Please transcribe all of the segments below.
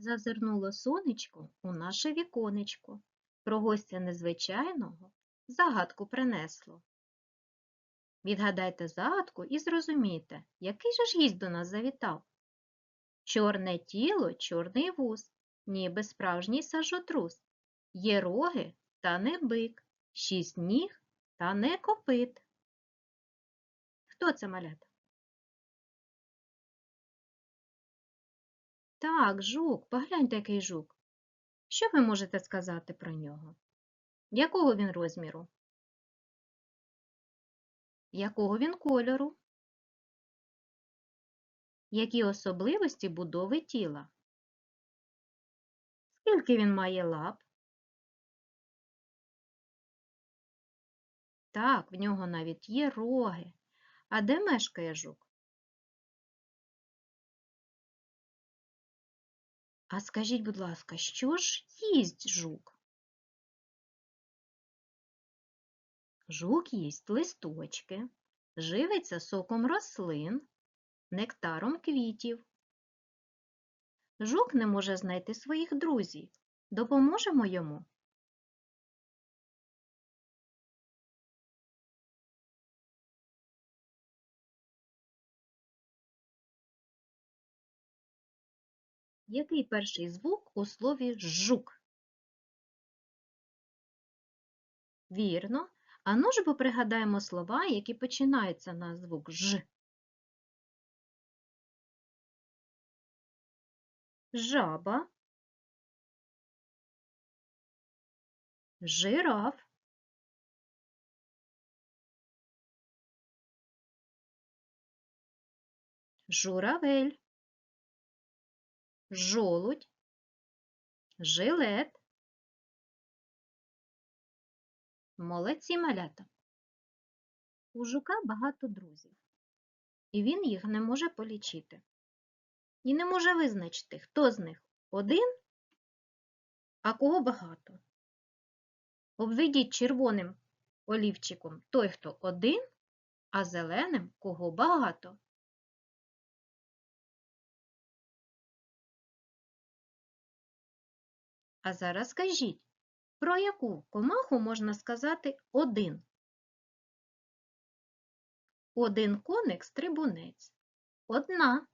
Зазирнуло сонечко у наше віконечко. Про гостя незвичайного загадку принесло. Відгадайте загадку і зрозумійте, який же ж гість до нас завітав. Чорне тіло, чорний вуз, ніби справжній сажотрус. Є роги, та не бик, шість ніг, та не копит. Хто це малята? Так, жук, погляньте, який жук. Що ви можете сказати про нього? Якого він розміру? Якого він кольору? Які особливості будови тіла? Скільки він має лап? Так, в нього навіть є роги. А де мешкає жук? А скажіть, будь ласка, що ж їсть жук? Жук їсть листочки, живиться соком рослин, нектаром квітів. Жук не може знайти своїх друзів. Допоможемо йому? Який перший звук у слові жук? Вірно. А ну ж бо пригадаємо слова, які починаються на звук ж. Жаба, жираф, журавель, жолудь, жилет. Молодці малята. У жука багато друзів, і він їх не може полічити. І не може визначити, хто з них один, а кого багато. Обведіть червоним олівчиком той, хто один, а зеленим кого багато. А зараз скажіть, про яку комаху можна сказати один? Один коник стрибунець. Одна.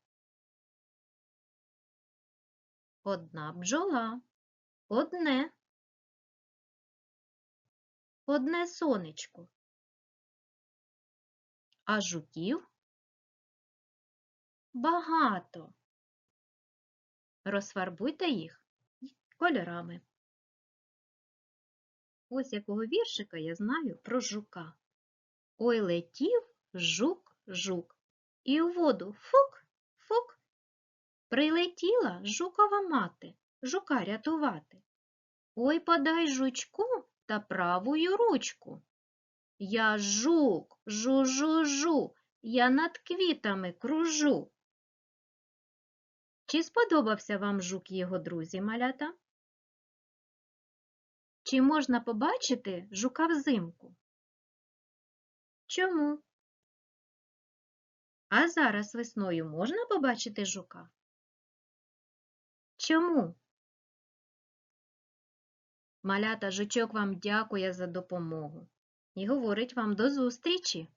Одна бджола. Одне. Одне сонечко. А жуків багато. Розфарбуйте їх кольорами. Ось якого віршика я знаю про жука. Ой летів жук жук, і у воду фук фук. Прилетіла жукова мати, жука рятувати. Ой подай жучку та правую ручку. Я жук, жу-жу-жу, я над квітами кружу. Чи сподобався вам жук його друзі, малята? Чи можна побачити жука взимку? Чому? А зараз весною можна побачити жука? Чому? Малята жучок вам дякує за допомогу і говорить вам до зустрічі!